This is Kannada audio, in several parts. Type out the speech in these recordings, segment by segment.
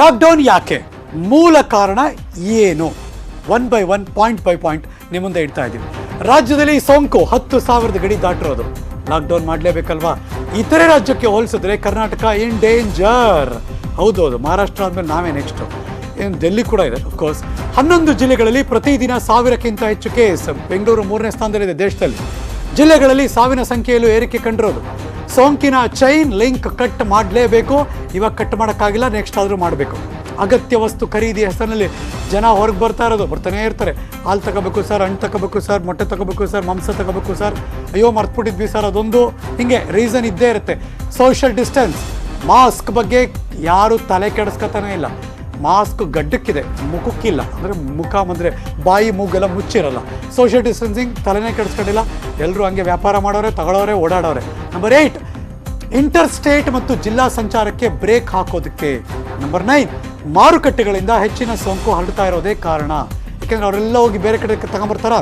ಲಾಕ್ಡೌನ್ ಯಾಕೆ? ಮೂಲ ಕಾರಣ ಏನು? One by one point by point ನಿಮ್ಮ ಮುಂದೆ ಇಡ್ತಾ ಇದ್ದೀವಿ. ರಾಜ್ಯದಲ್ಲಿ ಸೋಂಕು ಹತ್ತು ಸಾವಿರದ ಗಡಿ ದಾಟಿರೋದು. ಲಾಕ್ಡೌನ್ ಮಾಡಲೇಬೇಕಲ್ವಾ? ಇತರೆ ರಾಜ್ಯಕ್ಕೆ ಹೋಲಿಸಿದ್ರೆ ಕರ್ನಾಟಕ ಇನ್ ಡೇಂಜರ್ ಹೌದು ಹೌದು ಮಹಾರಾಷ್ಟ್ರ ಅಂದ್ಮೇಲೆ ನಾವೇ ನೆಕ್ಸ್ಟು ಏನು ಡೆಲ್ಲಿ ಕೂಡ ಇದೆ ಅಫ್ಕೋರ್ಸ್ ಹನ್ನೊಂದು ಜಿಲ್ಲೆಗಳಲ್ಲಿ ಪ್ರತಿದಿನ ಸಾವಿರಕ್ಕಿಂತ ಹೆಚ್ಚು ಕೇಸ್ ಬೆಂಗಳೂರು ಮೂರನೇ ಸ್ಥಾನದಲ್ಲಿದೆ ದೇಶದಲ್ಲಿ. ಜಿಲ್ಲೆಗಳಲ್ಲಿ ಸಾವಿನ ಸಂಖ್ಯೆಯಲ್ಲೂ ಏರಿಕೆ ಕಂಡಿರೋದು. ಸೋಂಕಿನ ಚೈನ್ ಲಿಂಕ್ ಕಟ್ ಮಾಡಲೇಬೇಕು. ಇವಾಗ ಕಟ್ ಮಾಡೋಕ್ಕಾಗಿಲ್ಲ ನೆಕ್ಸ್ಟ್ ಆದರೂ ಮಾಡಬೇಕು. ಅಗತ್ಯ ವಸ್ತು ಖರೀದಿ ಹೆಸರಿನಲ್ಲಿ ಜನ ಹೊರಗೆ ಬರ್ತಾ ಇರೋದು, ಬರ್ತಾನೆ ಇರ್ತಾರೆ. ಹಾಲು ತಗೋಬೇಕು ಸರ್ ಹಣ್ಣು ತಗೋಬೇಕು ಸರ್ ಮೊಟ್ಟೆ ತಗೋಬೇಕು ಸರ್ ಮಾಂಸ ತಗೋಬೇಕು ಸರ್ ಅಯ್ಯೋ ಮರ್ತ್ಬಿಟ್ಟಿದ್ವಿ ಸರ್ ಅದೊಂದು. ಹಿಂಗೆ ರೀಸನ್ ಇದ್ದೇ ಇರುತ್ತೆ. ಸೋಷಿಯಲ್ ಡಿಸ್ಟೆನ್ಸ್ ಮಾಸ್ಕ್ ಬಗ್ಗೆ ಯಾರು ತಲೆ ಕೆಡಿಸ್ಕೊತಾನೆ ಇಲ್ಲ. ಮಾಸ್ಕ್ ಗಡ್ಡಕ್ಕಿದೆ. ಮುಖಕ್ಕಿಲ್ಲ. ಅಂದರೆ ಮುಖ ಅಂದರೆ ಬಾಯಿ ಮೂಗೆಲ್ಲ ಮುಚ್ಚಿರಲ್ಲ. Social distancing ತಲೆನೇ ಕೆಡಿಸ್ಕೊಂಡಿಲ್ಲ. ಎಲ್ಲರೂ ಹಂಗೆ ವ್ಯಾಪಾರ ಮಾಡೋರೆ ತಗೊಳ್ಳೋರೆ ಓಡಾಡೋರೆ. ನಂಬರ್ ಏಯ್ಟ್ ಇಂಟರ್ ಸ್ಟೇಟ್ ಮತ್ತು ಜಿಲ್ಲಾ ಸಂಚಾರಕ್ಕೆ ಬ್ರೇಕ್ ಹಾಕೋದಕ್ಕೆ. ನಂಬರ್ ನೈನ್ ಮಾರುಕಟ್ಟೆಗಳಿಂದ ಹೆಚ್ಚಿನ ಸೋಂಕು ಹರಡ್ತಾ ಇರೋದೇ ಕಾರಣ. ಯಾಕೆಂದರೆ ಅವರೆಲ್ಲ ಹೋಗಿ ಬೇರೆ ಕಡೆ ತಗೊಂಬರ್ತಾರ?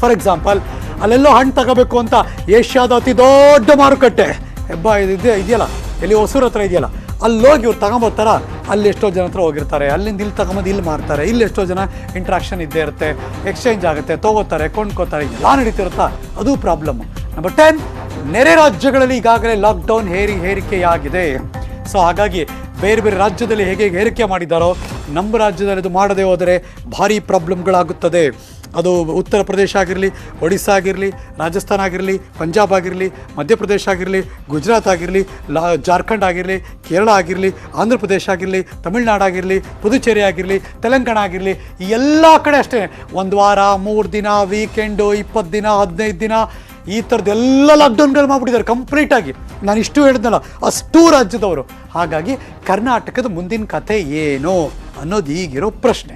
ಫಾರ್ ಎಕ್ಸಾಂಪಲ್ ಅಲ್ಲೆಲ್ಲೋ ಹಣ್ಣು ತಗೋಬೇಕು ಅಂತ ಏಷ್ಯಾದ ಅತಿ ದೊಡ್ಡ ಮಾರುಕಟ್ಟೆ. ಹೆಬ್ಬ ಇದೆ ಇದೆಯಲ್ಲ? ಎಲ್ಲಿ ಹೊಸೂರು ಹತ್ರ ಇದೆಯಲ್ಲ? ಅಲ್ಲೋಗಿ ಇವ್ರು ತಗೊಂಬರ್ತಾರ? ಅಲ್ಲಿ ಎಷ್ಟೋ ಜನ ಹತ್ರ ಹೋಗಿರ್ತಾರೆ, ಅಲ್ಲಿಂದ ಇಲ್ಲಿ ತಗೊಂಬಂದು ಇಲ್ಲಿ ಮಾರ್ತಾರೆ, ಇಲ್ಲಿ ಎಷ್ಟೋ ಜನ ಇಂಟ್ರಾಕ್ಷನ್ ಇದ್ದೇ ಇರುತ್ತೆ ಎಕ್ಸ್ಚೇಂಜ್ ಆಗುತ್ತೆ, ತೊಗೋತಾರೆ, ಕೊಂಡ್ಕೋತಾರೆ, ಎಲ್ಲ ನಡೀತಿರುತ್ತಾ? ಅದು ಪ್ರಾಬ್ಲಮ್ ನಂಬರ್ ಟೆನ್ ನೆರೆ ರಾಜ್ಯಗಳಲ್ಲಿ ಈಗಾಗಲೇ ಲಾಕ್ಡೌನ್ ಹೇರಿ ಹೇರಿಕೆಯಾಗಿದೆ. ಸೊ ಹಾಗಾಗಿ ಬೇರೆ ಬೇರೆ ರಾಜ್ಯದಲ್ಲಿ ಹೇಗೆ ಹೇರಿಕೆ ಮಾಡಿದ್ದಾರೋ ನಮ್ಮ ರಾಜ್ಯದಲ್ಲಿ ಅದು ಮಾಡದೇ ಹೋದರೆ ಭಾರಿ ಪ್ರಾಬ್ಲಮ್ಗಳಾಗುತ್ತದೆ ಅದು ಉತ್ತರ ಪ್ರದೇಶ ಆಗಿರಲಿ, ಒಡಿಸ್ಸಾ ಆಗಿರಲಿ, ರಾಜಸ್ಥಾನ ಆಗಿರಲಿ, ಪಂಜಾಬ್ ಆಗಿರಲಿ ಮಧ್ಯಪ್ರದೇಶ ಆಗಿರಲಿ, ಗುಜರಾತ್ ಆಗಿರಲಿ, ಲಾ, ಜಾರ್ಖಂಡ್ ಆಗಿರಲಿ, ಕೇರಳ ಆಗಿರಲಿ, ಆಂಧ್ರ ಪ್ರದೇಶ ಆಗಿರಲಿ, ತಮಿಳ್ನಾಡು ಆಗಿರಲಿ, ಪುದುಚೇರಿ ಆಗಿರಲಿ, ತೆಲಂಗಾಣ ಆಗಿರಲಿ ಎಲ್ಲ ಕಡೆ ಅಷ್ಟೇ. ಒಂದು ವಾರ, ಮೂರು ದಿನ, ವೀಕೆಂಡು, ಇಪ್ಪತ್ತು ದಿನ, ಹದಿನೈದು ದಿನ, ಈ ಥರದ್ದೆಲ್ಲ ಲಾಕ್ಡೌನ್ಗಳು ಮಾಡಿಬಿಟ್ಟಿದ್ದಾರೆ ಕಂಪ್ಲೀಟಾಗಿ ನಾನು ಇಷ್ಟು ಹೇಳಿದ್ನಲ್ಲ, ಅಷ್ಟು ರಾಜ್ಯದವರು. ಹಾಗಾಗಿ ಕರ್ನಾಟಕದ ಮುಂದಿನ ಕಥೆ ಏನು ಅನ್ನೋದು ಈಗಿರೋ ಪ್ರಶ್ನೆ.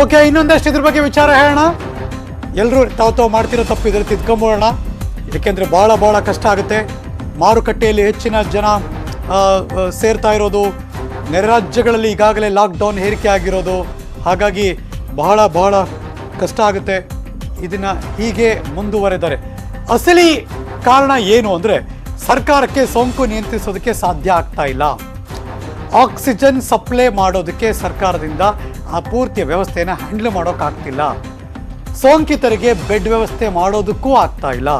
ಓಕೆ, ಇನ್ನೊಂದಷ್ಟು ಇದ್ರ ಬಗ್ಗೆ ವಿಚಾರ ಹೇಳೋಣ. ಎಲ್ಲರೂ ತಾವು ತಾವು ಮಾಡ್ತಿರೋ ತಪ್ಪು ಇದ್ರೆ ತಿದ್ಕೊಂಬೋಣ ಏಕೆಂದರೆ ಭಾಳ ಭಾಳ ಕಷ್ಟ ಆಗುತ್ತೆ. ಮಾರುಕಟ್ಟೆಯಲ್ಲಿ ಹೆಚ್ಚಿನ ಜನ ಸೇರ್ತಾ ಇರೋದು, ನೆರೆ ರಾಜ್ಯಗಳಲ್ಲಿ ಈಗಾಗಲೇ ಲಾಕ್ಡೌನ್ ಹೇರಿಕೆ ಆಗಿರೋದು, ಹಾಗಾಗಿ ಬಹಳ ಬಹಳ ಕಷ್ಟ ಆಗುತ್ತೆ. ಇದನ್ನ ಹೀಗೆ ಮುಂದುವರೆದರೆ ಅಸಲಿ ಕಾರಣ ಏನು ಅಂದರೆ ಸರ್ಕಾರಕ್ಕೆ ಸೋಂಕು ನಿಯಂತ್ರಿಸೋದಕ್ಕೆ ಸಾಧ್ಯ ಆಗ್ತಾ ಇಲ್ಲ. ಆಕ್ಸಿಜನ್ ಸಪ್ಲೈ ಮಾಡೋದಕ್ಕೆ ಸರ್ಕಾರದಿಂದ ಆ ಪೂರ್ತಿ ವ್ಯವಸ್ಥೆಯನ್ನು ಹ್ಯಾಂಡಲ್ ಮಾಡೋಕ್ಕಾಗ್ತಿಲ್ಲ. ಸೋಂಕಿತರಿಗೆ ಬೆಡ್ ವ್ಯವಸ್ಥೆ ಮಾಡೋದಕ್ಕೂ ಆಗ್ತಾ ಇಲ್ಲ.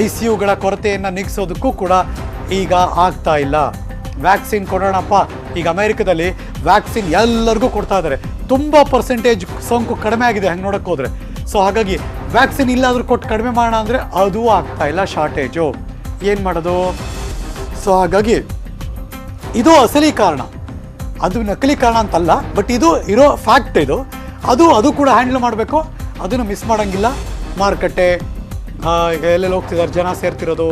ಐ ಸಿ ಯುಗಳ ಕೊರತೆಯನ್ನು ನೀಗಿಸೋದಕ್ಕೂ ಕೂಡ ಈಗ ಆಗ್ತಾ ಇಲ್ಲ. ವ್ಯಾಕ್ಸಿನ್ ಕೊಡೋಣಪ್ಪ. ಈಗ ಅಮೇರಿಕದಲ್ಲಿ ವ್ಯಾಕ್ಸಿನ್ ಎಲ್ಲರಿಗೂ ಕೊಡ್ತಾ ಇದ್ದಾರೆ ತುಂಬ ಪರ್ಸೆಂಟೇಜ್ ಸೋಂಕು ಕಡಿಮೆ ಆಗಿದೆ ಹಂಗೆ ನೋಡಕ್ಕೆ ಹೋದರೆ. ಸೊ ಹಾಗಾಗಿ ವ್ಯಾಕ್ಸಿನ್ ಇಲ್ಲಾದರೂ ಕೊಟ್ಟು ಕಡಿಮೆ ಮಾಡೋಣ ಅಂದರೆ ಅದೂ ಆಗ್ತಾ ಇಲ್ಲ ಶಾರ್ಟೇಜು. ಏನು ಮಾಡೋದು? ಸೊ ಹಾಗಾಗಿ ಇದು ಅಸಲಿ ಕಾರಣ. ಅದು ನಕಲಿ ಕಾರಣ ಅಂತಲ್ಲ ಬಟ್ ಇದು ಇರೋ ಫ್ಯಾಕ್ಟ್ ಇದು. ಅದು ಅದು ಕೂಡ ಹ್ಯಾಂಡಲ್ ಮಾಡಬೇಕು. ಅದನ್ನು ಮಿಸ್ ಮಾಡೋಂಗಿಲ್ಲ. ಮಾರುಕಟ್ಟೆ ಈಗ ಎಲ್ಲೆಲ್ಲಿ ಹೋಗ್ತಿದ್ದಾರೆ, ಜನ ಸೇರ್ತಿರೋದು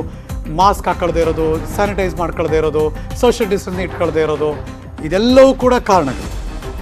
ಮಾಸ್ಕ್ ಹಾಕೊಳ್ದೇ ಇರೋದು ಸ್ಯಾನಿಟೈಸ್ ಮಾಡ್ಕೊಳ್ದೇ ಇರೋದು ಸೋಷಿಯಲ್ ಡಿಸ್ಟೆನ್ಸ್ ಇಟ್ಕೊಳ್ದೇ ಇರೋದು, ಇದೆಲ್ಲವೂ ಕೂಡ ಕಾರಣಗಳು